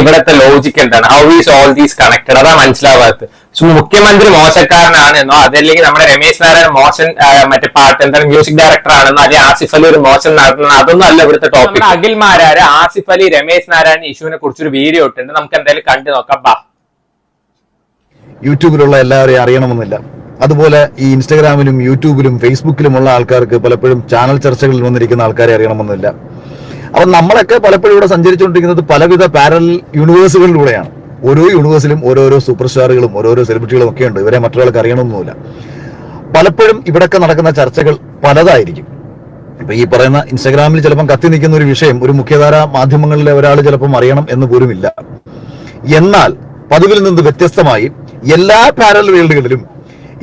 ഇവിടത്തെ ലോജിക്ക് എന്താണ്? How is all these connected അതാ മനസ്സിലാവാത്തത്. സോ മുഖ്യമന്ത്രി മോശക്കാരനാണ് എന്നോ അതല്ലെങ്കിൽ നമ്മുടെ രമേശ് നാരായണൻ മോശൻ മറ്റേ പാട്ട് എന്താണ് മ്യൂസിക് ഡയറക്ടർ ആണെന്നോ അല്ലെങ്കിൽ ആസിഫ് അലി ഒരു മോശം നടത്തുന്ന അതൊന്നും അല്ല ഇവിടുത്തെ ടോപ്പിക് അഖിൽ മാരാര് ആസിഫ് അലി രമേശ് നാരായണൻ ഇഷ്യൂവിനെ കുറിച്ചൊരു വീഡിയോ ഇട്ടുണ്ട് നമുക്ക് എന്തായാലും കണ്ടു നോക്കാം. ബാ. യൂട്യൂബിലുള്ള എല്ലാവരെയും അറിയണമെന്നില്ല. അതുപോലെ ഈ ഇൻസ്റ്റഗ്രാമിലും യൂട്യൂബിലും ഫേസ്ബുക്കിലും ഉള്ള ആൾക്കാർക്ക് പലപ്പോഴും ചാനൽ ചർച്ചകളിൽ വന്നിരിക്കുന്ന ആൾക്കാരെ അറിയണമെന്നില്ല. അപ്പൊ നമ്മളൊക്കെ പലപ്പോഴും ഇവിടെ സഞ്ചരിച്ചുകൊണ്ടിരിക്കുന്നത് പലവിധ പാരൽ യൂണിവേഴ്സുകളിലൂടെയാണ് ഓരോ യൂണിവേഴ്സിലും ഓരോരോ സൂപ്പർ സ്റ്റാറുകളും ഓരോരോ സെലിബ്രിറ്റികളും ഒക്കെ ഉണ്ട്. ഇവരെ മറ്റൊരാൾക്ക് അറിയണമൊന്നുമില്ല. പലപ്പോഴും ഇവിടെയൊക്കെ നടക്കുന്ന ചർച്ചകൾ പലതായിരിക്കും. ഇപ്പൊ ഈ പറയുന്ന ഇൻസ്റ്റാഗ്രാമിൽ ചിലപ്പം കത്തി നിൽക്കുന്ന ഒരു വിഷയം ഒരു മുഖ്യധാര മാധ്യമങ്ങളിലെ ഒരാൾ ചിലപ്പം അറിയണം എന്ന് പോലുമില്ല. എന്നാൽ പതിവിൽ നിന്ന് വ്യത്യസ്തമായി എല്ലാ പാരൽ വേൾഡുകളിലും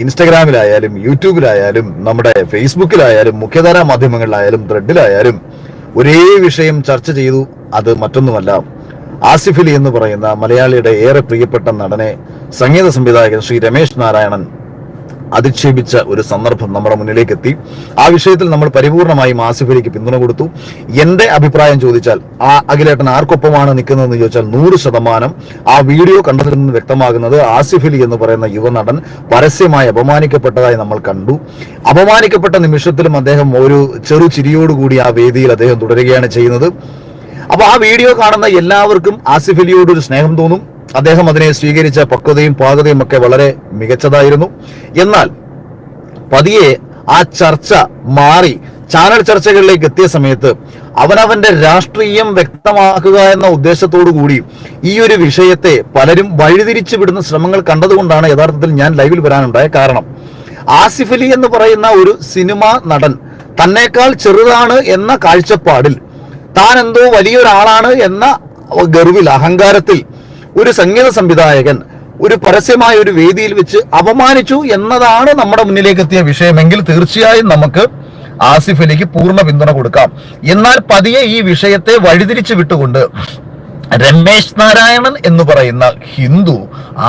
ഇൻസ്റ്റാഗ്രാമിലായാലും യൂട്യൂബിലായാലും നമ്മുടെ ഫേസ്ബുക്കിലായാലും മുഖ്യധാരാ മാധ്യമങ്ങളിലായാലും ത്രെഡിലായാലും ഒരേ വിഷയം ചർച്ച ചെയ്തു അത് മറ്റൊന്നുമല്ല. ആസിഫ് അലി എന്ന് പറയുന്ന മലയാളിയുടെ ഏറെ പ്രിയപ്പെട്ട നടനെ സംഗീത സംവിധായകൻ ശ്രീ രമേശ് നാരായണൻ അധിക്ഷേപിച്ച ഒരു സന്ദർഭം നമ്മുടെ മുന്നിലേക്ക് എത്തി ആ വിഷയത്തിൽ നമ്മൾ പരിപൂർണമായും ആസിഫലിക്ക് പിന്തുണ കൊടുത്തു. എന്റെ അഭിപ്രായം ചോദിച്ചാൽ ആ അഖിലേട്ടൻ ആർക്കൊപ്പമാണ് നിൽക്കുന്നതെന്ന് ചോദിച്ചാൽ നൂറ് ശതമാനം ആ വീഡിയോ കണ്ടതിൽ നിന്ന് വ്യക്തമാകുന്നത് ആസിഫ് അലി എന്ന് പറയുന്ന യുവനടൻ പരസ്യമായി അപമാനിക്കപ്പെട്ടതായി നമ്മൾ കണ്ടു. അപമാനിക്കപ്പെട്ട നിമിഷത്തിലും അദ്ദേഹം ഒരു ചെറു ചിരിയോടുകൂടി ആ വേദിയിൽ അദ്ദേഹം തുടരുകയാണ് ചെയ്യുന്നത്. അപ്പൊ ആ വീഡിയോ കാണുന്ന എല്ലാവർക്കും ആസിഫ് അലിയോട് ഒരു സ്നേഹം തോന്നും. അദ്ദേഹം അതിനെ സ്വീകരിച്ച പക്വതയും പാകതയും ഒക്കെ വളരെ മികച്ചതായിരുന്നു. എന്നാൽ പതിയെ ആ ചർച്ച മാറി ചാനൽ ചർച്ചകളിലേക്ക് എത്തിയ സമയത്ത് അവനവന്റെ രാഷ്ട്രീയം വ്യക്തമാക്കുക എന്ന ഉദ്ദേശത്തോടു കൂടി ഈ ഒരു വിഷയത്തെ പലരും വഴിതിരിച്ചു വിടുന്ന ശ്രമങ്ങൾ കണ്ടതുകൊണ്ടാണ് യഥാർത്ഥത്തിൽ ഞാൻ ലൈവിൽ വരാനുണ്ടായ കാരണം. ആസിഫ് അലി എന്ന് പറയുന്ന ഒരു സിനിമാ നടൻ തന്നേക്കാൾ ചെറുതാണ് എന്ന കാഴ്ചപ്പാടിൽ താൻ എന്തോ വലിയൊരാളാണ് എന്ന ഗർവിൽ അഹങ്കാരത്തിൽ ഒരു സംഗീത സംവിധായകൻ ഒരു പരസ്യമായ ഒരു വേദിയിൽ വെച്ച് അപമാനിച്ചു എന്നതാണ് നമ്മുടെ മുന്നിലേക്ക് എത്തിയ വിഷയമെങ്കിൽ തീർച്ചയായും നമുക്ക് ആസിഫ് അലിക്ക് പൂർണ പിന്തുണ കൊടുക്കാം. എന്നാൽ പതിയെ ഈ വിഷയത്തെ വഴിതിരിച്ചു വിട്ടുകൊണ്ട് രമേശ് നാരായണൻ എന്ന് പറയുന്ന ഹിന്ദു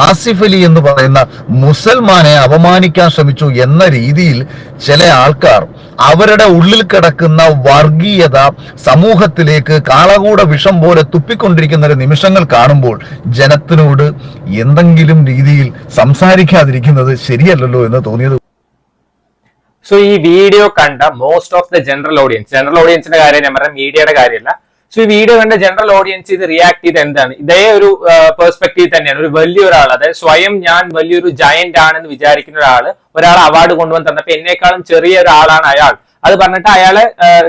ആസിഫ് അലി എന്ന് പറയുന്ന മുസൽമാനെ അപമാനിക്കാൻ ശ്രമിച്ചു എന്ന രീതിയിൽ ചില ആൾക്കാർ അവരുടെ ഉള്ളിൽ കിടക്കുന്ന വർഗീയത സമൂഹത്തിലേക്ക് കാളകൂട വിഷം പോലെ തുപ്പിക്കൊണ്ടിരിക്കുന്ന ഒരു നിമിഷങ്ങൾ കാണുമ്പോൾ ജനത്തിനോട് എന്തെങ്കിലും രീതിയിൽ സംസാരിക്കാതിരിക്കുന്നത് ശരിയല്ലല്ലോ എന്ന് തോന്നിയത്. സോ ഈ വീഡിയോ കണ്ട most of the general audience general ഓഡിയൻസിന്റെ കാര്യം ഞാൻ പറഞ്ഞ മീഡിയയുടെ കാര്യമല്ല. സോ ഈ വീഡിയോ കണ്ട ജനറൽ ഓഡിയൻസ് ഇത് റിയാക്ട് ചെയ്ത് എന്താണ്? ഇതേ ഒരു പെർസ്പെക്റ്റീവ് തന്നെയാണ്. ഒരു വലിയൊരാൾ അതായത് സ്വയം ഞാൻ വലിയൊരു ജയന്റ് ആണെന്ന് വിചാരിക്കുന്ന ഒരാൾ ഒരാൾ അവാർഡ് കൊണ്ടുവന്ന് തന്നപ്പോ എന്നേക്കാളും ചെറിയ ഒരാളാണ് അയാൾ. അത് പറഞ്ഞിട്ട് അയാളെ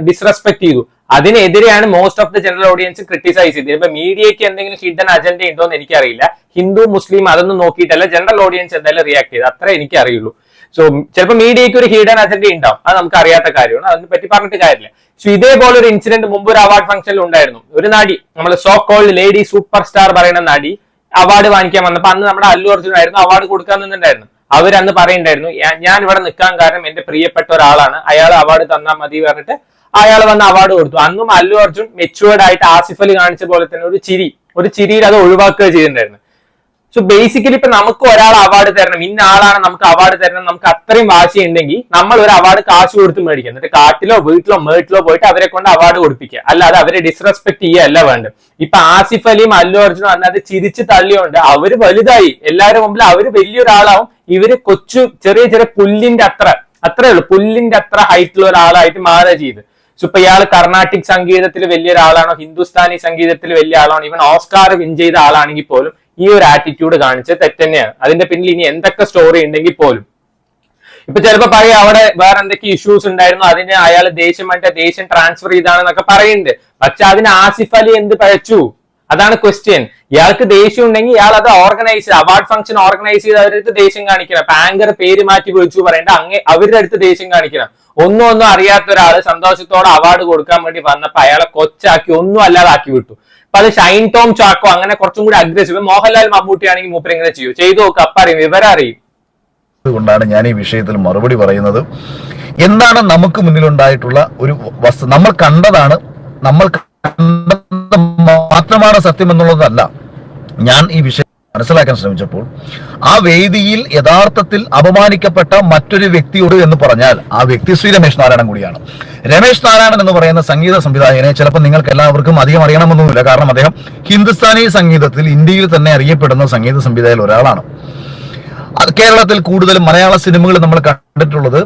ഡിസ്റെസ്പെക്ട് ചെയ്തു. അതിനെതിരെയാണ് most of the general audience criticise ചെയ്തത്. ഇപ്പൊ മീഡിയയ്ക്ക് എന്തെങ്കിലും ഹിഡൻ അജണ്ട ഉണ്ടോ എന്ന് എനിക്കറിയില്ല. ഹിന്ദു മുസ്ലിം അതൊന്നും നോക്കിയിട്ടല്ല ജനറൽ ഓഡിയൻസ് എന്തായാലും റിയാക്ട് ചെയ്ത് അത്രേ എനിക്കറിയുള്ളൂ. സോ ചിലപ്പോൾ മീഡിയയ്ക്ക് ഒരു ഹിഡൻ അജണ്ട ഉണ്ടാവും. അത് നമുക്ക് അറിയാത്ത കാര്യമാണ്. അതിനെ പറ്റി പറഞ്ഞിട്ട് കാര്യമില്ല. സോ ഇതേപോലെ ഒരു ഇൻസിഡന്റ് മുമ്പ് ഒരു അവാർഡ് ഫംഗ്ഷനിൽ ഉണ്ടായിരുന്നു. ഒരു നടി നമ്മൾ so called lady super star പറയുന്ന നടി അവാർഡ് വാങ്ങിക്കാൻ വന്നപ്പോ അന്ന് നമ്മുടെ അല്ലു അർജുൻ ആയിരുന്നു അവാർഡ് കൊടുക്കാൻ നിന്നുണ്ടായിരുന്നു അവരന്ന് പറയുണ്ടായിരുന്നു "ഞാ- ഞാൻ ഇവിടെ നിൽക്കാൻ കാരണം എന്റെ പ്രിയപ്പെട്ട ഒരാളാണ്. അയാൾ അവാർഡ് തന്നാൽ മതി പറഞ്ഞിട്ട് അയാൾ വന്ന് അവാർഡ് കൊടുത്തു. അന്നും അല്ലു അർജുൻ മെച്ചുവേർഡ് ആയിട്ട് ആസിഫ് അലി കാണിച്ച പോലെ തന്നെ ഒരു ചിരി ഒരു ചിരിയിൽ അത് ഒഴിവാക്കുക ചെയ്തിട്ടുണ്ടായിരുന്നു. സോ ബേസിക്കലി ഇപ്പൊ നമുക്ക് ഒരാൾ അവാർഡ് തരണം ഇന്ന ആളാണ് നമുക്ക് അവാർഡ് തരണം നമുക്ക് അത്രയും വാശി ഉണ്ടെങ്കിൽ നമ്മൾ ഒരു അവാർഡ് കാശ് കൊടുത്ത് മേടിക്കുക എന്നിട്ട് കാട്ടിലോ വീട്ടിലോ മേട്ടിലോ പോയിട്ട് അവരെ കൊണ്ട് അവാർഡ് കൊടുപ്പിക്കുക. അല്ലാതെ അവരെ ഡിസ്റെസ്പെക്ട് ചെയ്യുകയല്ല വേണ്ടത്. ഇപ്പൊ ആസിഫ് അലിയും അല്ലു അർജുനും അന്നത് ചിരിച്ച് തള്ളിയോണ്ട് അവർ വലുതായി. എല്ലാവരും മുമ്പിൽ അവർ വലിയൊരാളാവും. ഇവർ കൊച്ചു ചെറിയ ചെറിയ പുല്ലിന്റെ അത്ര അത്രേ ഉള്ളൂ. പുല്ലിന്റെ അത്ര ഹൈറ്റുള്ള ഒരാളായിട്ട് മാറുക ചെയ്ത്. സോ ഇപ്പൊ ഇയാൾ കർണാട്ടിക് സംഗീതത്തിൽ വലിയ ഒരാളാണോ ഹിന്ദുസ്ഥാനി സംഗീതത്തിൽ വലിയ ആളാണോ ഇവൻ ഓസ്കാർ വിൻ ചെയ്ത ആളാണെങ്കിൽ പോലും ഈ ഒരു ആറ്റിറ്റ്യൂഡ് കാണിച്ച് തെറ്റന്നെയാണ്. അതിന്റെ പിന്നിൽ ഇനി എന്തൊക്കെ സ്റ്റോറി ഉണ്ടെങ്കിൽ പോലും. ഇപ്പൊ ചിലപ്പോ പറയും അവിടെ വേറെ എന്തൊക്കെ ഇഷ്യൂസ് ഉണ്ടായിരുന്നു അതിന് അയാൾ ദേഷ്യം മറ്റേ ദേഷ്യം ട്രാൻസ്ഫർ ചെയ്താണെന്നൊക്കെ പറയുന്നുണ്ട്. പക്ഷെ അതിന് ആസിഫ് അലി എന്ത് പഴച്ചു? അതാണ് ക്വസ്റ്റ്യൻ ഇയാൾക്ക് ദേഷ്യം ഉണ്ടെങ്കിൽ ഇയാൾ അത് ഓർഗനൈസ് അവാർഡ് ഫംഗ്ഷൻ ഓർഗനൈസ് ചെയ്ത് അവരുടെ അടുത്ത് ദേഷ്യം കാണിക്കണം. അപ്പൊ ആങ്കർ പേര് മാറ്റി വിളിച്ചു പറയേണ്ട അങ്ങ് അവരുടെ അടുത്ത് ദേഷ്യം കാണിക്കണം. ഒന്നും ഒന്നും അറിയാത്ത ഒരാൾ സന്തോഷത്തോടെ അവാർഡ് കൊടുക്കാൻ വേണ്ടി വന്നപ്പോ അയാളെ കൊച്ചാക്കി ഒന്നും അല്ലാതാക്കി വിട്ടു. അപ്പൊ അത് ഷൈൻ ടോം ചാക്കോ അങ്ങനെ കുറച്ചും കൂടി അഗ്രസീവ് മോഹൻലാൽ മമ്മൂട്ടി ആണെങ്കിൽ മൂപ്പർ ഇങ്ങനെ ചെയ്യൂ. ചെയ്തു നോക്കുക അപ്പ അറിയും വിവരം അറിയും. അതുകൊണ്ടാണ് ഞാൻ ഈ വിഷയത്തിൽ മറുപടി പറയുന്നത്. എന്താണ് നമുക്ക് മുന്നിലുണ്ടായിട്ടുള്ള ഒരു വസ്തു? നമ്മൾ കണ്ടതാണ് നമ്മൾ കണ്ടത് മാത്രമാണ് സത്യം എന്നുള്ളതല്ല ഞാൻ ഈ വിഷയം മനസ്സിലാക്കാൻ ശ്രമിച്ചപ്പോൾ ആ വേദിയിൽ യഥാർത്ഥത്തിൽ അപമാനിക്കപ്പെട്ട മറ്റൊരു വ്യക്തിയോട് എന്ന് പറഞ്ഞാൽ ആ വ്യക്തി ശ്രീ രമേശ് നാരായണൻ കൂടിയാണ്. രമേശ് നാരായണൻ എന്ന് പറയുന്ന സംഗീത സംവിധായകനെ ചിലപ്പോൾ നിങ്ങൾക്ക് എല്ലാവർക്കും അധികം അറിയണമെന്നൊന്നുമില്ല. കാരണം അദ്ദേഹം ഹിന്ദുസ്ഥാനി സംഗീതത്തിൽ ഇന്ത്യയിൽ തന്നെ അറിയപ്പെടുന്ന സംഗീത സംവിധായകൻ ഒരാളാണ്. കേരളത്തിൽ കൂടുതൽ മലയാള സിനിമകൾ നമ്മൾ കണ്ടിട്ടുള്ളത്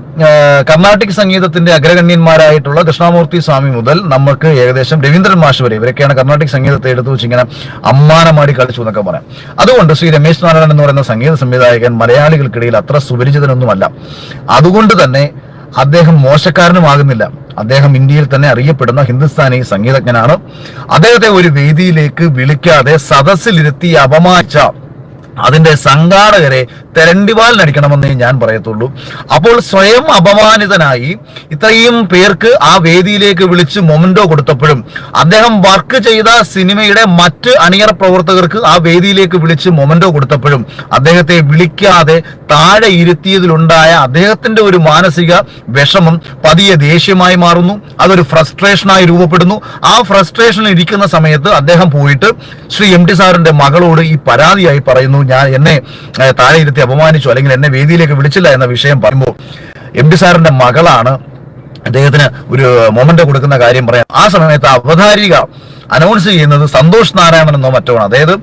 കർണാട്ടിക് സംഗീതത്തിന്റെ അഗ്രഗണ്യന്മാരായിട്ടുള്ള കൃഷ്ണമൂർത്തി സ്വാമി മുതൽ നമുക്ക് ഏകദേശം രവീന്ദ്രൻ മാഷ് വരെ ഇവരൊക്കെയാണ് കർണാട്ടിക് സംഗീതത്തെ എടുത്തു വെച്ച് ഇങ്ങനെ അമ്മാനമാടി കളിച്ചു എന്നൊക്കെ പറയാം. അതുകൊണ്ട് ശ്രീ രമേശ് നാരായണൻ എന്ന് പറയുന്ന സംഗീത സംവിധായകൻ മലയാളികൾക്കിടയിൽ അത്ര സുപരിചിതനൊന്നുമല്ല. അതുകൊണ്ട് തന്നെ അദ്ദേഹം മോശക്കാരനുമാകുന്നില്ല. അദ്ദേഹം ഇന്ത്യയിൽ തന്നെ അറിയപ്പെടുന്ന ഹിന്ദുസ്ഥാനി സംഗീതജ്ഞനാണ്. അദ്ദേഹത്തെ ഒരു വേദിയിലേക്ക് വിളിക്കാതെ സദസ്സിലിരുത്തി അപമാനിച്ച അതിന്റെ സംഘാടകരെ തെരണ്ടിവാലിനടിക്കണമെന്നേ ഞാൻ പറയത്തുള്ളൂ. അപ്പോൾ സ്വയം അപമാനിതനായി ഇത്രയും പേർക്ക് ആ വേദിയിലേക്ക് വിളിച്ച് മൊമെന്റോ കൊടുത്തപ്പോഴും അദ്ദേഹം വർക്ക് ചെയ്ത സിനിമയുടെ മറ്റ് അണിയറ പ്രവർത്തകർക്ക് ആ വേദിയിലേക്ക് വിളിച്ച് മൊമെന്റോ കൊടുത്തപ്പോഴും അദ്ദേഹത്തെ വിളിക്കാതെ താഴെ ഇരുത്തിയതിലുണ്ടായ അദ്ദേഹത്തിന്റെ ഒരു മാനസിക വിഷമം പതിയെ ദേഷ്യമായി മാറുന്നു. അതൊരു ഫ്രസ്ട്രേഷനായി രൂപപ്പെടുന്നു. ആ ഫ്രസ്ട്രേഷൻ ഇരിക്കുന്ന സമയത്ത് അദ്ദേഹം പോയിട്ട് ശ്രീ എം ടി സാറിന്റെ മകളോട് ഈ പരാതിയായി പറയുന്നു. ഞാൻ എന്നെ താഴെ ഇരുത്തി അപമാനിച്ചു അല്ലെങ്കിൽ എന്നെ വേദിയിലേക്ക് വിളിച്ചില്ല എന്ന വിഷയം പറയുമ്പോൾ എം ടി സാറിന്റെ മകളാണ് അദ്ദേഹത്തിന് ഒരു മൊമെന്റ് കൊടുക്കുന്ന കാര്യം പറയാം. ആ സമയത്ത് അവതാരിക അനൗൺസ് ചെയ്യുന്നത് സന്തോഷ് നാരായണൻ എന്നോ മറ്റോ അതായത്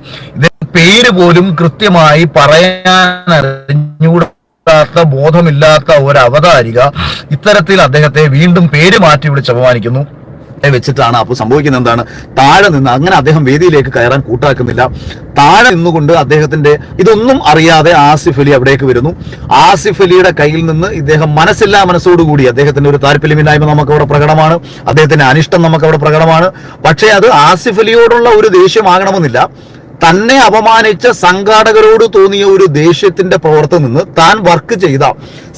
പേര് പോലും കൃത്യമായി പറയാൻ അറിഞ്ഞുകൂടാത്ത ബോധമില്ലാത്ത ഒരു അവതാരിക ഇത്തരത്തിൽ അദ്ദേഹത്തെ വീണ്ടും പേര് മാറ്റി വിളിച്ച് അപമാനിക്കുന്നു. വെച്ചിട്ടാണ് അപ്പോൾ സംഭവിക്കുന്നത് എന്താണ്? താഴെ നിന്ന് അങ്ങനെ അദ്ദേഹം വേദിയിലേക്ക് കയറാൻ കൂട്ടാക്കുന്നില്ല. താഴെ നിന്നുകൊണ്ട് അദ്ദേഹത്തിന്റെ ഇതൊന്നും അറിയാതെ ആസിഫ് അലി അവിടേക്ക് വരുന്നു. ആസിഫ് അലിയുടെ കയ്യിൽ നിന്ന് ഇദ്ദേഹം മനസ്സില്ലാ മനസ്സോടുകൂടി അദ്ദേഹത്തിന്റെ ഒരു താല്പര്യമില്ലായ്മ നമുക്ക് അവിടെ പ്രകടമാണ്. അദ്ദേഹത്തിന്റെ അനിഷ്ടം നമുക്ക് അവിടെ പ്രകടമാണ്. പക്ഷേ അത് ആസിഫ് അലിയോടുള്ള ഒരു ദേഷ്യമാകണമെന്നില്ല. തന്നെ അപമാനിച്ച സംഘാടകരോട് തോന്നിയ ഒരു ദേഷ്യത്തിന്റെ പുറത്ത് നിന്ന് താൻ വർക്ക് ചെയ്ത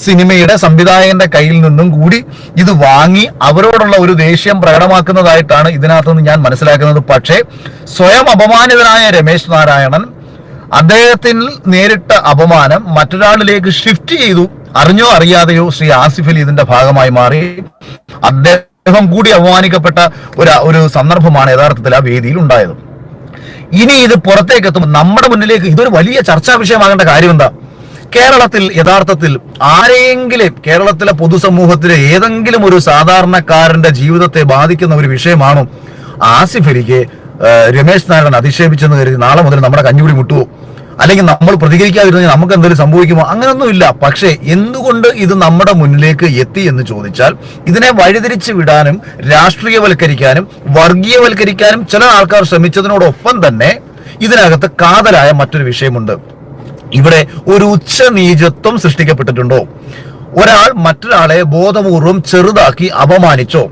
സിനിമയുടെ സംവിധായകന്റെ കയ്യിൽ നിന്നും കൂടി ഇത് വാങ്ങി അവരോടുള്ള ഒരു ദേഷ്യം പ്രകടമാക്കുന്നതായിട്ടാണ് ഇതിനകത്ത് നിന്ന് ഞാൻ മനസ്സിലാക്കുന്നത്. പക്ഷേ സ്വയം അപമാനിതനായ രമേശ് നാരായണൻ അദ്ദേഹത്തിൽ നേരിട്ട അപമാനം മറ്റൊരാളിലേക്ക് ഷിഫ്റ്റ് ചെയ്തു. അറിഞ്ഞോ അറിയാതെയോ ശ്രീ ആസിഫ് അലി ഇതിന്റെ ഭാഗമായി മാറി. അദ്ദേഹം കൂടി അപമാനിക്കപ്പെട്ട ഒരു ഒരു സന്ദർഭമാണ് യഥാർത്ഥത്തിൽ ആ വേദിയിൽ ഉണ്ടായത്. ഇനി ഇത് പുറത്തേക്ക് എത്തുമ്പോൾ നമ്മുടെ മുന്നിലേക്ക് ഇതൊരു വലിയ ചർച്ചാ വിഷയമാകേണ്ട കാര്യം എന്താ കേരളത്തിൽ യഥാർത്ഥത്തിൽ ആരെയെങ്കിലും കേരളത്തിലെ പൊതുസമൂഹത്തിലെ ഏതെങ്കിലും ഒരു സാധാരണക്കാരന്റെ ജീവിതത്തെ ബാധിക്കുന്ന ഒരു വിഷയമാണോ? ആസിഫ് അലിക്ക് രമേശ് നാരായണൻ അധിക്ഷേപിച്ചെന്ന് കരുതി നാളെ മുതൽ നമ്മുടെ കഞ്ഞുകൂടി മുട്ടുവോ? അല്ലെങ്കിൽ നമ്മൾ പ്രതികരിക്കാതിരുന്നെങ്കിൽ നമുക്ക് എന്തെങ്കിലും സംഭവിക്കുമോ? അങ്ങനെയൊന്നുമില്ല പക്ഷേ എന്തുകൊണ്ട് ഇത് നമ്മുടെ മുന്നിലേക്ക് എത്തി എന്ന് ചോദിച്ചാൽ ഇതിനെ വഴിതിരിച്ച് വിടാനും രാഷ്ട്രീയവൽക്കരിക്കാനും വർഗീയവൽക്കരിക്കാനും ചില ആൾക്കാർ ശ്രമിച്ചതിനോടൊപ്പം തന്നെ ഇതിനകത്ത് കാതലായ മറ്റൊരു വിഷയമുണ്ട്. ഇവിടെ ഒരു ഉച്ചനീചത്വം സൃഷ്ടിക്കപ്പെട്ടിട്ടുണ്ടോ? ഒരാൾ മറ്റൊരാളെ ബോധപൂർവം ചെറുതാക്കി അപമാനിച്ചോ?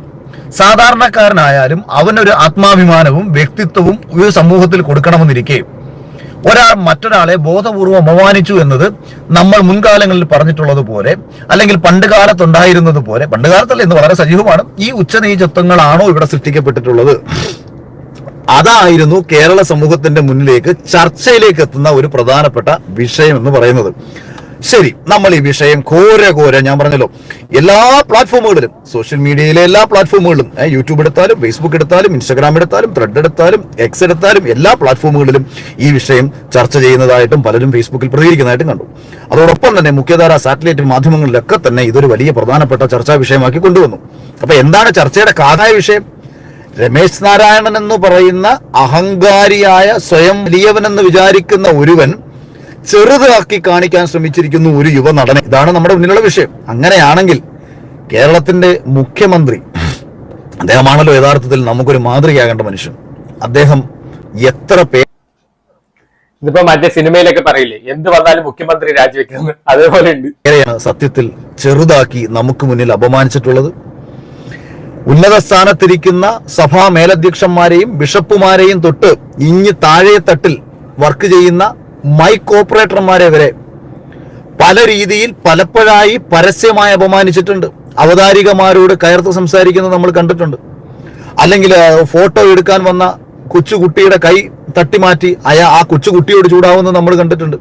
സാധാരണക്കാരനായാലും അവനൊരു ആത്മാഭിമാനവും വ്യക്തിത്വവും ഒരു സമൂഹത്തിൽ കൊടുക്കണമെന്നിരിക്കെ. ഒരാൾ മറ്റൊരാളെ ബോധപൂർവം അപമാനിച്ചു എന്നത് നമ്മൾ മുൻകാലങ്ങളിൽ പറഞ്ഞിട്ടുള്ളത് പോലെ അല്ലെങ്കിൽ പണ്ട് കാലത്തുണ്ടായിരുന്നത് പോലെ പണ്ട് കാലത്തല്ല ഇന്ന് വളരെ സജീവമാണ്. ഈ ഉച്ചനീചത്വങ്ങളാണോ ഇവിടെ സൃഷ്ടിക്കപ്പെട്ടിട്ടുള്ളത്? അതായിരുന്നു കേരള സമൂഹത്തിന്റെ മുന്നിലേക്ക് ചർച്ചയിലേക്ക് എത്തുന്ന ഒരു പ്രധാനപ്പെട്ട വിഷയം എന്ന് പറയുന്നത്. ശരി നമ്മൾ ഈ വിഷയം ഘോര ഘോര ഞാൻ പറഞ്ഞല്ലോ. എല്ലാ പ്ലാറ്റ്ഫോമുകളിലും സോഷ്യൽ മീഡിയയിലെ എല്ലാ പ്ലാറ്റ്ഫോമുകളിലും യൂട്യൂബ് എടുത്താലും ഫേസ്ബുക്ക് എടുത്താലും ഇൻസ്റ്റാഗ്രാം എടുത്താലും ത്രെഡ് എടുത്താലും എക്സ് എടുത്താലും എല്ലാ പ്ലാറ്റ്ഫോമുകളിലും ഈ വിഷയം ചർച്ച ചെയ്യുന്നതായിട്ടും പലരും ഫേസ്ബുക്കിൽ പ്രതികരിക്കുന്നതായിട്ടും കണ്ടു. അതോടൊപ്പം തന്നെ മുഖ്യധാര സാറ്റലൈറ്റ് മാധ്യമങ്ങളിലൊക്കെ തന്നെ ഇതൊരു വലിയ പ്രധാനപ്പെട്ട ചർച്ചാ വിഷയമാക്കി കൊണ്ടുവന്നു. അപ്പൊ എന്താണ് ചർച്ചയുടെ കാതായ വിഷയം? രമേശ് നാരായണൻ എന്ന് പറയുന്ന അഹങ്കാരിയായ സ്വയം വലിയവനെന്ന് വിചാരിക്കുന്ന ഒരുവൻ ചെറുതാക്കി കാണിക്കാൻ ശ്രമിച്ചിരിക്കുന്നു ഒരു യുവ നടനെ. ഇതാണ് നമ്മുടെ മുന്നിലുള്ള വിഷയം. അങ്ങനെയാണെങ്കിൽ കേരളത്തിന്റെ മുഖ്യമന്ത്രി അദ്ദേഹമാണല്ലോ യഥാർത്ഥത്തിൽ നമുക്കൊരു മാതൃകയാകേണ്ട മനുഷ്യൻ. അദ്ദേഹം എത്ര പേ ഇതിപ്പോ മറ്റേ സിനിമയിലൊക്കെ പറയില്ലേ എന്ത് വന്നാലും മുഖ്യമന്ത്രി രാജിവെക്കുന്നത് അതേപോലെ ഉണ്ട്. സത്യത്തിൽ ചെറുതാക്കി നമുക്ക് മുന്നിൽ അപമാനിച്ചിട്ടുള്ളത്. ഉന്നത സ്ഥാനത്തിരിക്കുന്ന സഭാ മേലധ്യക്ഷന്മാരെയും ബിഷപ്പുമാരെയും തൊട്ട് ഇഞ്ഞ് താഴെ തട്ടിൽ വർക്ക് ചെയ്യുന്ന മൈക്ക് ഓപ്പറേറ്റർമാരെ വരെ പല രീതിയിൽ പലപ്പോഴായി പരസ്യമായി അപമാനിച്ചിട്ടുണ്ട്. അവതാരികമാരോട് കയർത്ത് സംസാരിക്കുന്നത് നമ്മൾ കണ്ടിട്ടുണ്ട്. അല്ലെങ്കിൽ ഫോട്ടോ എടുക്കാൻ വന്ന കൊച്ചുകുട്ടിയുടെ കൈ തട്ടിമാറ്റി അയാ ആ കൊച്ചുകുട്ടിയോട് ചൂടാവുന്നത് നമ്മൾ കണ്ടിട്ടുണ്ട്.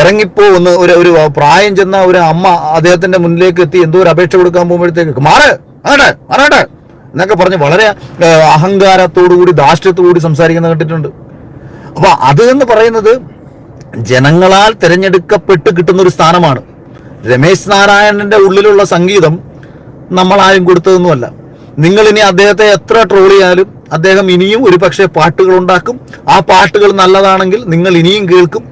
ഇറങ്ങിപ്പോ ഒന്ന് ഒരു ഒരു പ്രായം ചെന്ന ഒരു അമ്മ അദ്ദേഹത്തിന്റെ മുന്നിലേക്ക് എത്തി എന്തോ ഒരു അപേക്ഷ കൊടുക്കാൻ പോകുമ്പോഴത്തേക്ക് മാറ് ആട്ടെ മാറാട്ടെ എന്നൊക്കെ പറഞ്ഞ് വളരെ അഹങ്കാരത്തോടു കൂടി ദാഷ്ട്യത്തോടു കൂടി സംസാരിക്കുന്ന കണ്ടിട്ടുണ്ട്. അപ്പൊ അത് എന്ന് പറയുന്നത് ജനങ്ങളാൽ തിരഞ്ഞെടുക്കപ്പെട്ട് കിട്ടുന്ന ഒരു സ്ഥാനമാണ്. രമേശ് നാരായണന്റെ ഉള്ളിലുള്ള സംഗീതം നമ്മൾ ആരും കൊടുത്തതൊന്നുമല്ല. നിങ്ങൾ ഇനി അദ്ദേഹത്തെ എത്ര ട്രോൾ ചെയ്യാലും അദ്ദേഹം ഇനിയും ഒരു പക്ഷേ പാട്ടുകൾ ഉണ്ടാക്കും. ആ പാട്ടുകൾ നല്ലതാണെങ്കിൽ നിങ്ങൾ ഇനിയും കേൾക്കും.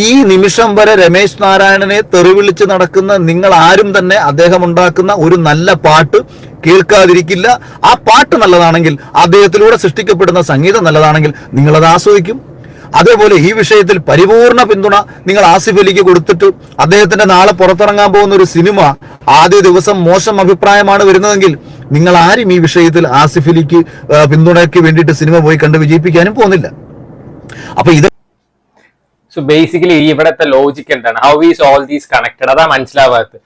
ഈ നിമിഷം വരെ രമേശ് നാരായണനെ തെറിവിളിച്ച് നടക്കുന്ന നിങ്ങൾ ആരും തന്നെ അദ്ദേഹം ഉണ്ടാക്കുന്ന ഒരു നല്ല പാട്ട് കേൾക്കാതിരിക്കില്ല. ആ പാട്ട് നല്ലതാണെങ്കിൽ അദ്ദേഹത്തിലൂടെ സൃഷ്ടിക്കപ്പെടുന്ന സംഗീതം നല്ലതാണെങ്കിൽ നിങ്ങളത് ആസ്വദിക്കും. അതേപോലെ ഈ വിഷയത്തിൽ പരിപൂർണ പിന്തുണ നിങ്ങൾ ആസിഫ് അലിക്ക് കൊടുത്തിട്ട്. അദ്ദേഹത്തിന്റെ നാളെ പുറത്തിറങ്ങാൻ പോകുന്ന ഒരു സിനിമ ആദ്യ ദിവസം മോശം അഭിപ്രായമാണ് വരുന്നതെങ്കിൽ നിങ്ങൾ ആരും ഈ വിഷയത്തിൽ ആസിഫ് അലിക്ക് പിന്തുണയ്ക്ക് വേണ്ടിയിട്ട് സിനിമ പോയി കണ്ട് വിജയിപ്പിക്കാനും പോകുന്നില്ല. അപ്പൊ ഇത് സോ ബേസിക്കലി ഇവിടത്തെ ലോജിക് എന്താണ്? How is all these connected അതാ മനസ്സിലാവാത്തത്.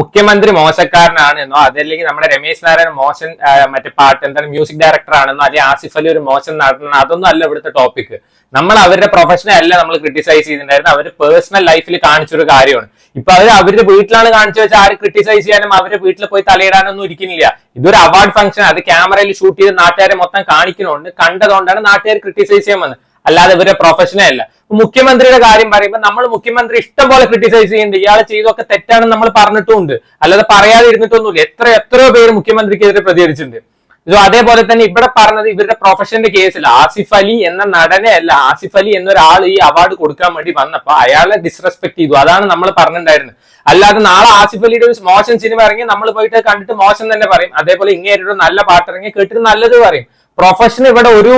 മുഖ്യമന്ത്രി മോശക്കാരനാണ് എന്നോ അതല്ലെങ്കിൽ നമ്മുടെ രമേശ് നാരായണൻ മോശൻ മറ്റേ പാട്ട് എന്താണ് മ്യൂസിക് ഡയറക്ടർ ആണെന്നോ അല്ലെങ്കിൽ ആസിഫ് അലി ഒരു മോശം നടന്ന അതൊന്നും അല്ല ഇവിടുത്തെ ടോപ്പിക് നമ്മൾ അവരുടെ പ്രൊഫഷനെ അല്ല നമ്മൾ ക്രിട്ടിസൈസ് ചെയ്തിട്ടുണ്ടായിരുന്നു അവർ പേഴ്സണൽ ലൈഫിൽ കാണിച്ചൊരു കാര്യമാണ്. ഇപ്പൊ അവർ അവരുടെ വീട്ടിലാണ് കാണിച്ചു വെച്ചാൽ ആര് ക്രിട്ടിസൈസ് ചെയ്യാനും അവരുടെ വീട്ടിൽ പോയി തലയിടാനൊന്നും ഇരിക്കുന്നില്ല. ഇതൊരു അവാർഡ് ഫംഗ്ഷൻ അത് ക്യാമറയിൽ ഷൂട്ട് ചെയ്ത് നാട്ടുകാരെ മൊത്തം കാണിക്കുന്നുണ്ട്. കണ്ടതുകൊണ്ടാണ് നാട്ടുകാർ ക്രിട്ടിസൈസ് ചെയ്യാൻ വന്നത്. അല്ലാതെ ഇവരുടെ പ്രൊഫഷനെ അല്ല. മുഖ്യമന്ത്രിയുടെ കാര്യം പറയുമ്പോൾ നമ്മൾ മുഖ്യമന്ത്രി ഇഷ്ടം പോലെ ക്രിട്ടിസൈസ് ചെയ്യുന്നുണ്ട്. ഇയാൾ ചെയ്തൊക്കെ തെറ്റാണെന്ന് നമ്മൾ പറഞ്ഞിട്ടുമുണ്ട്. അല്ലാതെ പറയാതെ ഇരുന്നിട്ടൊന്നുമില്ല എത്ര എത്രയോ പേര് മുഖ്യമന്ത്രിക്കെതിരെ പ്രതികരിച്ചിട്ടുണ്ട്. സോ അതേപോലെ തന്നെ ഇവിടെ പറഞ്ഞത് ഇവരുടെ പ്രൊഫഷന്റെ കേസിൽ ആസിഫ് അലി എന്ന നടനെ അല്ല ആസിഫ് അലി എന്നൊരാൾ ഈ അവാർഡ് കൊടുക്കാൻ വേണ്ടി വന്നപ്പോ അയാളെ ഡിസ്റെസ്പെക്ട് ചെയ്തു. അതാണ് നമ്മൾ പറഞ്ഞിട്ടുണ്ടായിരുന്നത്. അല്ലാതെ നാളെ ആസിഫ് അലിയുടെ ഒരു മോശം സിനിമ ഇറങ്ങി നമ്മൾ പോയിട്ട് കണ്ടിട്ട് മോശം തന്നെ പറയും. അതേപോലെ ഇങ്ങേരുടെ നല്ല പാട്ട് ഇറങ്ങി കേട്ടിട്ട് നല്ലത് പറയും. പ്രൊഫഷൻ ഇവിടെ ഒരു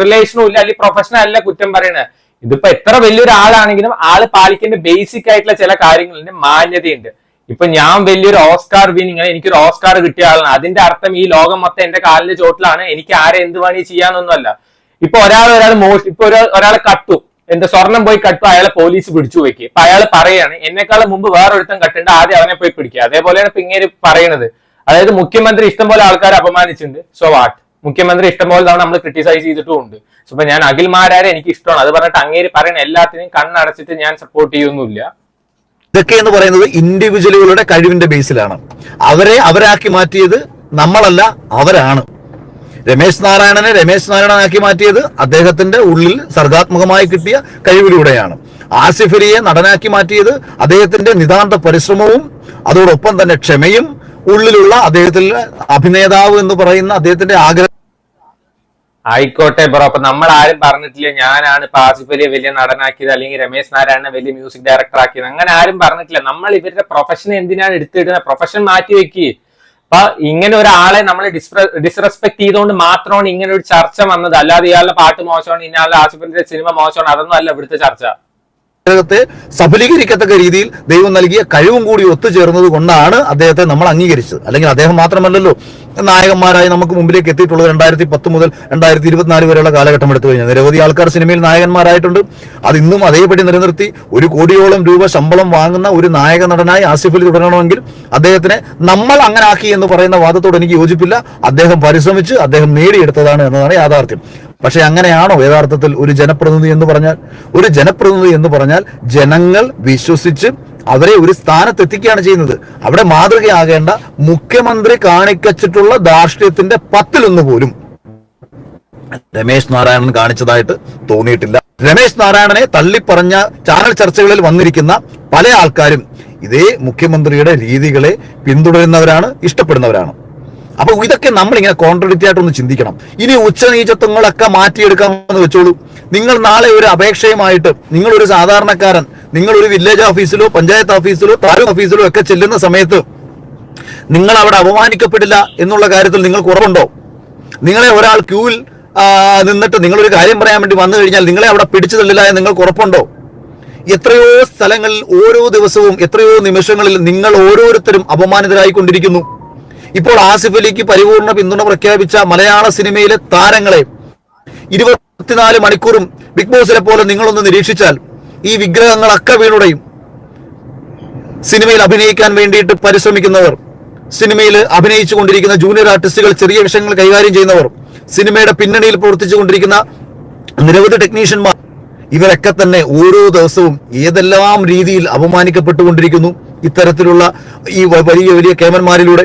റിലേഷനും ഇല്ല. അല്ലെങ്കിൽ പ്രൊഫഷൻ അല്ല കുറ്റം പറയണത്. ഇതിപ്പോ എത്ര വലിയൊരു ആളാണെങ്കിലും ആൾ പാലിക്കേണ്ട ബേസിക് ആയിട്ടുള്ള ചില കാര്യങ്ങളിൽ മാന്യതയുണ്ട്. ഇപ്പൊ ഞാൻ വലിയൊരു ഓസ്കാർ വിനിങ് എനിക്കൊരു ഓസ്കാർ കിട്ടിയ ആളാണ്. അതിന്റെ അർത്ഥം ഈ ലോകം മൊത്തം എന്റെ കാലിന്റെ ചോട്ടിലാണ്. എനിക്ക് ആരെ എന്ത് വേണി ചെയ്യാന്നൊന്നുമല്ല. ഇപ്പൊ ഒരാൾ ഒരാൾ മോഷ് ഇപ്പൊ ഒരാളെ കട്ടു. എന്റെ സ്വർണം പോയി കട്ടു അയാളെ പോലീസ് പിടിച്ചു വെക്കുക ഇപ്പൊ അയാൾ പറയാണ് എന്നെക്കാളും മുമ്പ് വേറൊരുത്തം കട്ടുണ്ട് ആദ്യം അവനെ പോയി പിടിക്കുക അതേപോലെയാണ് ഇപ്പൊ ഇങ്ങനെ പറയണത്. അതായത് മുഖ്യമന്ത്രി ഇഷ്ടംപോലെ ആൾക്കാരെ അപമാനിച്ചിട്ടുണ്ട്. സോ വാട്ട് മുഖ്യമന്ത്രി ഇഷ്ടംപോലെ തവണ നമ്മൾ ക്രിട്ടിസൈസ് ചെയ്തിട്ടുമുണ്ട്. സോ ഇപ്പൊ ഞാൻ അഖിൽമാരാരെ എനിക്ക് ഇഷ്ടമാണ് അത് പറഞ്ഞിട്ട് അങ്ങേര് പറയുന്ന എല്ലാത്തിനും കണ്ണടച്ചിട്ട് ഞാൻ സപ്പോർട്ട് ചെയ്യുന്നില്ല ഇതൊക്കെ എന്ന് പറയുന്നത് ഇൻഡിവിജ്വലുകളുടെ കഴിവിന്റെ ബേസിലാണ് അവരെ അവരാക്കി മാറ്റിയത് നമ്മളല്ല അവരാണ്. രമേശ് നാരായണനെ രമേശ് നാരായണനാക്കി മാറ്റിയത് അദ്ദേഹത്തിന്റെ ഉള്ളിൽ സർഗാത്മകമായി കിട്ടിയ കഴിവിലൂടെയാണ്. ആസിഫ് അലിയെ നടനാക്കി മാറ്റിയത് അദ്ദേഹത്തിന്റെ നിതാന്ത പരിശ്രമവും അതോടൊപ്പം തന്നെ ക്ഷമയും ഉള്ളിലുള്ള അദ്ദേഹത്തിന്റെ അഭിനേതാവ് എന്ന് പറയുന്ന അദ്ദേഹത്തിന്റെ ആഗ്രഹം ആയിക്കോട്ടെ ബ്രോ. അപ്പൊ നമ്മൾ ആരും പറഞ്ഞിട്ടില്ല ഞാനാണ് അലിയെ വലിയ നടനാക്കിയത് അല്ലെങ്കിൽ രമേശ് നാരായണനെ വലിയ മ്യൂസിക് ഡയറക്ടർ ആക്കിയത്. അങ്ങനെ ആരും പറഞ്ഞിട്ടില്ല. നമ്മൾ ഇവരുടെ പ്രൊഫഷൻ എന്തിനാണ് എടുത്തിടുന്നത്? പ്രൊഫഷൻ മാറ്റി വെക്കി. അപ്പൊ ഇങ്ങനെ ഒരാളെ നമ്മൾ ഡിസ്റെസ്പെക്ട് ചെയ്തുകൊണ്ട് മാത്രമാണ് ഇങ്ങനെ ഒരു ചർച്ച വന്നത്. അല്ലാതെ ഇയാളുടെ പാട്ട് മോശമാണ് ഇയാളുടെ ആസിഫലിന്റെ സിനിമ മോശമാണ് അതൊന്നും അല്ല ഇവിടുത്തെ ചർച്ച. അദ്ദേഹത്തെ സഫലീകരിക്കത്തക്ക രീതിയിൽ ദൈവം നൽകിയ കഴിവും കൂടി ഒത്തുചേർന്നത് കൊണ്ടാണ് അദ്ദേഹത്തെ നമ്മൾ അംഗീകരിച്ചത്. അല്ലെങ്കിൽ അദ്ദേഹം മാത്രമല്ലല്ലോ നായകന്മാരായി നമുക്ക് മുമ്പിലേക്ക് എത്തിയിട്ടുള്ളത് രണ്ടായിരത്തി പത്ത് മുതൽ രണ്ടായിരത്തി ഇരുപത്തിനാല് വരെയുള്ള കാലഘട്ടം എടുത്തു കഴിഞ്ഞാൽ നിരവധി ആൾക്കാർ സിനിമയിൽ നായകന്മാരായിട്ടുണ്ട്. അത് ഇന്നും അതേപടി നിലനിർത്തി ഒരു കോടിയോളം രൂപ ശമ്പളം വാങ്ങുന്ന ഒരു നായക നടനായി അലി തുടരണമെങ്കിൽ അദ്ദേഹത്തിനെ നമ്മൾ അങ്ങനെ ആക്കി എന്ന് പറയുന്ന വാദത്തോട് എനിക്ക് യോജിപ്പില്ല. അദ്ദേഹം പരിശ്രമിച്ച് അദ്ദേഹം നേടിയെടുത്തതാണ് എന്നതാണ് യാഥാർത്ഥ്യം. പക്ഷെ അങ്ങനെയാണോ യഥാർത്ഥത്തിൽ ഒരു ജനപ്രതിനിധി എന്ന് പറഞ്ഞാൽ? ഒരു ജനപ്രതിനിധി എന്ന് പറഞ്ഞാൽ ജനങ്ങൾ വിശ്വസിച്ച് അവരെ ഒരു സ്ഥാനത്തെത്തിക്കുകയാണ് ചെയ്യുന്നത്. അവിടെ മാതൃകയാകേണ്ട മുഖ്യമന്ത്രി കാണിക്കച്ചിട്ടുള്ള ധാർഷ്ട്യത്തിന്റെ പത്തിലൊന്ന് പോലും രമേശ് നാരായണൻ കാണിച്ചതായിട്ട് തോന്നിയിട്ടില്ല. രമേശ് നാരായണനെ തള്ളിപ്പറഞ്ഞ ചാനൽ ചർച്ചകളിൽ വന്നിരിക്കുന്ന പല ആൾക്കാരും ഇതേ മുഖ്യമന്ത്രിയുടെ രീതികളെ പിന്തുടരുന്നവരാണ് ഇഷ്ടപ്പെടുന്നവരാണ്. അപ്പൊ ഇതൊക്കെ നമ്മൾ ഇങ്ങനെ കോൺട്രഡിക്റ്റ് ആയിട്ടൊന്ന് ചിന്തിക്കണം. ഇനി ഉച്ചനീചത്വങ്ങളൊക്കെ മാറ്റിയെടുക്കാമെന്ന് വെച്ചോളൂ. നിങ്ങൾ നാളെ ഒരു അപേക്ഷയുമായിട്ട് ഒരു സാധാരണക്കാരൻ നിങ്ങൾ ഒരു വില്ലേജ് ഓഫീസിലോ പഞ്ചായത്ത് ഓഫീസിലോ താലൂക്ക് ഓഫീസിലോ ഒക്കെ ചെല്ലുന്ന സമയത്ത് നിങ്ങൾ അവിടെ അപമാനിക്കപ്പെടില്ല എന്നുള്ള കാര്യത്തിൽ നിങ്ങൾ കുറവുണ്ടോ നിങ്ങളെ ഒരാൾ ക്യൂവിൽ നിന്നിട്ട് നിങ്ങളൊരു കാര്യം പറയാൻ വേണ്ടി വന്നു കഴിഞ്ഞാൽ നിങ്ങളെ അവിടെ പിടിച്ചു തള്ളില്ല എന്ന് നിങ്ങൾക്ക് ഉറപ്പുണ്ടോ? എത്രയോ സ്ഥലങ്ങളിൽ ഓരോ ദിവസവും എത്രയോ നിമിഷങ്ങളിൽ നിങ്ങൾ ഓരോരുത്തരും അപമാനിതരായിക്കൊണ്ടിരിക്കുന്നു. ഇപ്പോൾ ആസിഫ് അലിക്ക് പരിപൂർണ പിന്തുണ പ്രഖ്യാപിച്ച മലയാള സിനിമയിലെ താരങ്ങളെ ഇരുപത്തിനാല് മണിക്കൂറും ബിഗ് ബോസിനെ പോലെ നിങ്ങളൊന്ന് നിരീക്ഷിച്ചാൽ ഈ വിഗ്രഹങ്ങളൊക്കെ വീണുടയും. സിനിമയിൽ അഭിനയിക്കാൻ വേണ്ടിയിട്ട് പരിശ്രമിക്കുന്നവർ സിനിമയിൽ അഭിനയിച്ചു കൊണ്ടിരിക്കുന്ന ജൂനിയർ ആർട്ടിസ്റ്റുകൾ ചെറിയ വിഷയങ്ങൾ കൈകാര്യം ചെയ്യുന്നവർ സിനിമയുടെ പിന്നണിയിൽ പ്രവർത്തിച്ചു കൊണ്ടിരിക്കുന്ന നിരവധി ടെക്നീഷ്യന്മാർ ഇവരൊക്കെ തന്നെ ഓരോ ദിവസവും ഏതെല്ലാം രീതിയിൽ അപമാനിക്കപ്പെട്ടുകൊണ്ടിരിക്കുന്നു. ഇത്തരത്തിലുള്ള ഈ വലിയ വലിയ കേമന്മാരിലൂടെ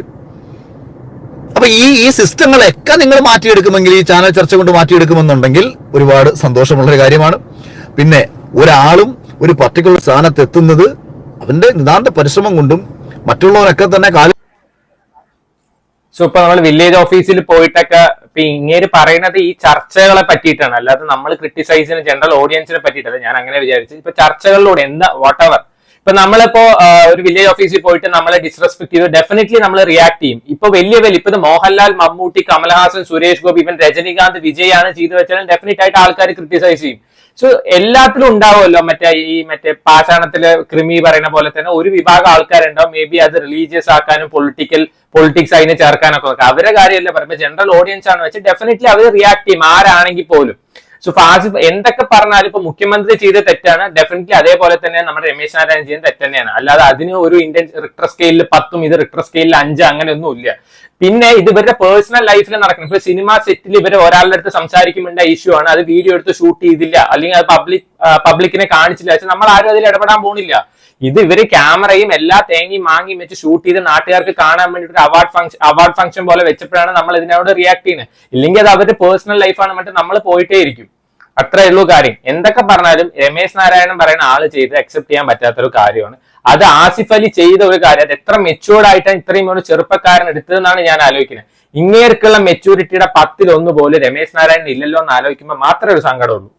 അപ്പൊ ഈ ഈ സിസ്റ്റങ്ങളൊക്കെ നിങ്ങൾ മാറ്റിയെടുക്കുമെങ്കിൽ ഈ ചാനൽ ചർച്ച കൊണ്ട് മാറ്റിയെടുക്കുമെന്നുണ്ടെങ്കിൽ ഒരുപാട് സന്തോഷമുള്ള ഒരു കാര്യമാണ്. പിന്നെ ഒരാളും ഒരു പർട്ടിക്കുലർ സ്ഥാനത്ത് എത്തുന്നത് അവന്റെ നിതാന്ത പരിശ്രമം കൊണ്ടും മറ്റുള്ളവരൊക്കെ തന്നെ കാലം സോ ഇപ്പൊ നമ്മൾ വില്ലേജ് ഓഫീസിൽ പോയിട്ടൊക്കെ ഇപ്പൊ ഇങ്ങനെ പറയുന്നത് ഈ ചർച്ചകളെ പറ്റിയിട്ടാണ്. അല്ലാതെ നമ്മൾ ക്രിട്ടിസൈസിന് ജനറൽ ഓഡിയൻസിനെ പറ്റിയിട്ടല്ല. ഞാൻ അങ്ങനെ വിചാരിച്ചു. ഇപ്പൊ ചർച്ചകളിലൂടെ എന്താ വാട്ട് എവർ ഇപ്പൊ നമ്മളിപ്പോ ഒരു വില്ലേജ് ഓഫീസിൽ പോയിട്ട് നമ്മളെ ഡിസ്റെസ്പെക്ട് ചെയ്ത് ഡെഫിനറ്റ്ലി നമ്മൾ റിയാക്ട് ചെയ്യും. ഇപ്പൊ വലിയ വലിയ ഇപ്പൊ മോഹൻലാൽ മമ്മൂട്ടി കമൽഹാസൻ സുരേഷ് ഗോപി ഇവൻ രജനീകാന്ത് വിജയ് ആണ് ചെയ്തു വെച്ചാൽ ഡെഫിനറ്റ് ആയിട്ട് ആൾക്കാർ ക്രിട്ടിസൈസ് ചെയ്യും. സോ എല്ലാത്തിലും ഉണ്ടാവുമല്ലോ മറ്റേ ഈ മറ്റേ പാഷാണത്തിലെ ക്രിമി പറയുന്ന പോലെ തന്നെ ഒരു വിഭാഗം ആൾക്കാരുണ്ടാവും. മേ ബി അത് റിലീജിയസ് ആക്കാനും പൊളിറ്റിക്കൽ പൊളിറ്റിക്സ് അതിനെ ചേർക്കാനൊക്കെ. നോക്കാം അവരുടെ കാര്യമല്ല പറയുമ്പോൾ ജനറൽ ഓഡിയൻസ് ആണ് വെച്ചാൽ ഡെഫിനറ്റ്ലി അവർ റിയാക്ട് ചെയ്യും. ആരാണെങ്കിൽ പോലും. സോ ഫാസിഫ് എന്തൊക്കെ പറഞ്ഞാലും ഇപ്പൊ മുഖ്യമന്ത്രി ചെയ്ത തെറ്റാണ്. ഡെഫിനറ്റ്ലി അതേപോലെ തന്നെ നമ്മുടെ രമേശ് നാരായണൻ ചെയ്യുന്ന തെറ്റ് തന്നെയാണ് അല്ലാതെ അതിന് ഒരു ഇന്ത്യൻ റിക്ടർ സ്കെയിലിൽ പത്തും ഇത് റിക്ടർ സ്കെയിലിൽ അഞ്ച് അങ്ങനെയൊന്നും ഇല്ല പിന്നെ ഇത് ഇവരുടെ പേഴ്സണൽ ലൈഫിൽ നടക്കണം. ഇപ്പൊ സിനിമ സെറ്റിൽ ഇവർ ഒരാളുടെ അടുത്ത് സംസാരിക്കുമ്പോണ്ട ഇഷ്യൂ ആണ്. അത് വീഡിയോ എടുത്ത് ഷൂട്ട് ചെയ്തില്ല. അല്ലെങ്കിൽ അത് പബ്ലിക് പബ്ലിക്കിനെ കാണിച്ചില്ല. വെച്ചാൽ നമ്മൾ ആരും അതിൽ ഇടപെടാൻ പോകുന്നില്ല ഇത് ഇവർ ക്യാമറയും എല്ലാ തേങ്ങയും മാങ്ങിയും വെച്ച് ഷൂട്ട് ചെയ്ത് നാട്ടുകാർക്ക് കാണാൻ വേണ്ടി ഒരു അവാർഡ് ഫംഗ്ഷൻ അവാർഡ് ഫംഗ്ഷൻ പോലെ വെച്ചപ്പോഴാണ് നമ്മൾ ഇതിനോട് റിയാക്ട് ചെയ്യുന്നത്. ഇല്ലെങ്കിൽ അത് അവരുടെ പേഴ്സണൽ ലൈഫാണ് മറ്റേ നമ്മൾ പോയിട്ടേ ഇരിക്കും. അത്രേ ഉള്ളൂ കാര്യം. എന്തൊക്കെ പറഞ്ഞാലും രമേശ് നാരായണൻ പറയുന്ന ആൾ ചെയ്ത് അക്സെപ്റ്റ് ചെയ്യാൻ പറ്റാത്തൊരു കാര്യമാണ്. അത് ആസിഫ് അലി ചെയ്ത ഒരു കാര്യം. അത് എത്ര മെച്ചൂർഡ് ആയിട്ടാണ് ഇത്രയും ഒരു ചെറുപ്പക്കാരൻ എടുത്തതെന്നാണ് ഞാൻ ആലോചിക്കുന്നത്. ഇങ്ങേർക്കുള്ള മെച്ചൂരിറ്റിയുടെ പത്തിലൊന്ന് പോലും രമേശ് നാരായണൻ ഇല്ലല്ലോ എന്ന് ആലോചിക്കുമ്പോൾ മാത്രമേ ഒരു സങ്കടമുള്ളൂ.